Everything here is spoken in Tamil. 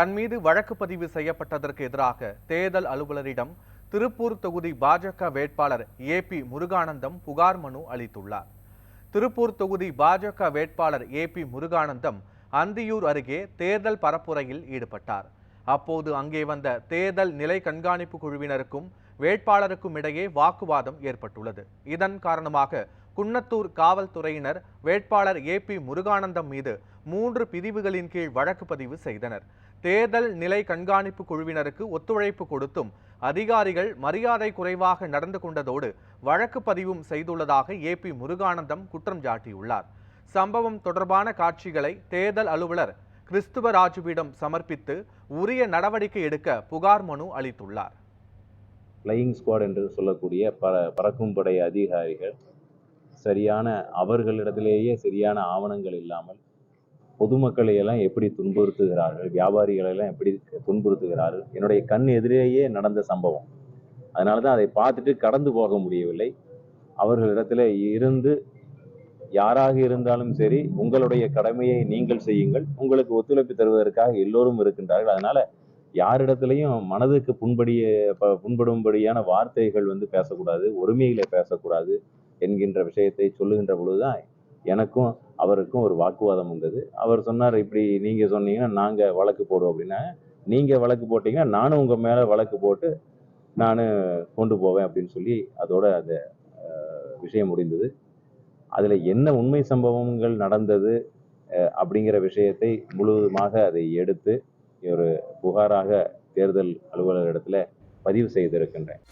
தன் மீது வழக்கு பதிவு செய்யப்பட்டதற்கு எதிராக தேர்தல் அலுவலரிடம் திருப்பூர் தொகுதி பாஜக வேட்பாளர் ஏ பி முருகானந்தம் புகார் மனு அளித்துள்ளார். திருப்பூர் தொகுதி பாஜக வேட்பாளர் ஏ பி முருகானந்தம் அந்தியூர் அருகே தேர்தல் பரப்புரையில் ஈடுபட்டார். அப்போது அங்கே வந்த தேர்தல் நிலை கண்காணிப்பு குழுவினருக்கும் வேட்பாளருக்கும் இடையே வாக்குவாதம் ஏற்பட்டுள்ளது. இதன் காரணமாக குன்னத்தூர் காவல்துறையினர் வேட்பாளர் ஏ பி முருகானந்தம் மீது மூன்று பிரிவுகளின் கீழ் வழக்கு பதிவு செய்தனர். தேர்தல் நிலை கண்காணிப்பு குழுவினருக்கு ஒத்துழைப்பு கொடுத்தும் அதிகாரிகள் மரியாதை குறைவாக நடந்து கொண்டதோடு வழக்கு பதிவும் செய்துள்ளதாக ஏ பி முருகானந்தம் குற்றம் சாட்டியுள்ளார். சம்பவம் தொடர்பான காட்சிகளை தேர்தல் அலுவலர் கிறிஸ்துவ ராஜுவிடம் சமர்ப்பித்து உரிய நடவடிக்கை எடுக்க புகார் மனு அளித்துள்ளார். ஃப்ளையிங் ஸ்குவாட் என்று சொல்லக்கூடிய பற பறக்கும் படை அதிகாரிகள் சரியான அவர்களிடத்திலேயே சரியான ஆவணங்கள் இல்லாமல் பொதுமக்களை எல்லாம் எப்படி துன்புறுத்துகிறார்கள்? வியாபாரிகளை எல்லாம் எப்படி துன்புறுத்துகிறார்கள்? என்னுடைய கண் எதிரேயே நடந்த சம்பவம். அதனால தான் அதை பார்த்துட்டு கடந்து போக முடியவில்லை. அவர்களிடத்துல இருந்து யாராக இருந்தாலும் சரி உங்களுடைய கடமையை நீங்கள் செய்யுங்கள். உங்களுக்கு ஒத்துழைப்பு தருவதற்காக எல்லோரும் இருக்கின்றார்கள். அதனால யாரிடத்துலையும் மனதுக்கு புண்படிய ப- புண்படும்படியான வார்த்தைகள் வந்து பேசக்கூடாது ஒருமையில பேசக்கூடாது என்கின்ற விஷயத்தை சொல்லுகின்ற பொழுதுதான் எனக்கும் அவருக்கும் ஒரு வாக்குவாதம் வந்தது. அவர் சொன்னார் இப்படி நீங்கள் சொன்னீங்கன்னா நாங்கள் வழக்கு போடுவோம் அப்படின்னா நீங்கள் வழக்கு போட்டிங்கன்னா நானும் உங்கள் மேலே வழக்கு போட்டு நான் கொண்டு போவேன் அப்படின்னு சொல்லி அதோட அந்த விஷயம் முடிந்தது. அதில் என்ன உண்மை சம்பவங்கள் நடந்தது அப்படிங்கிற விஷயத்தை முழுவதுமாக அதை எடுத்து ஒரு புகாராக தேர்தல் அலுவலரிடத்துல பதிவு செய்திருக்கின்றேன்.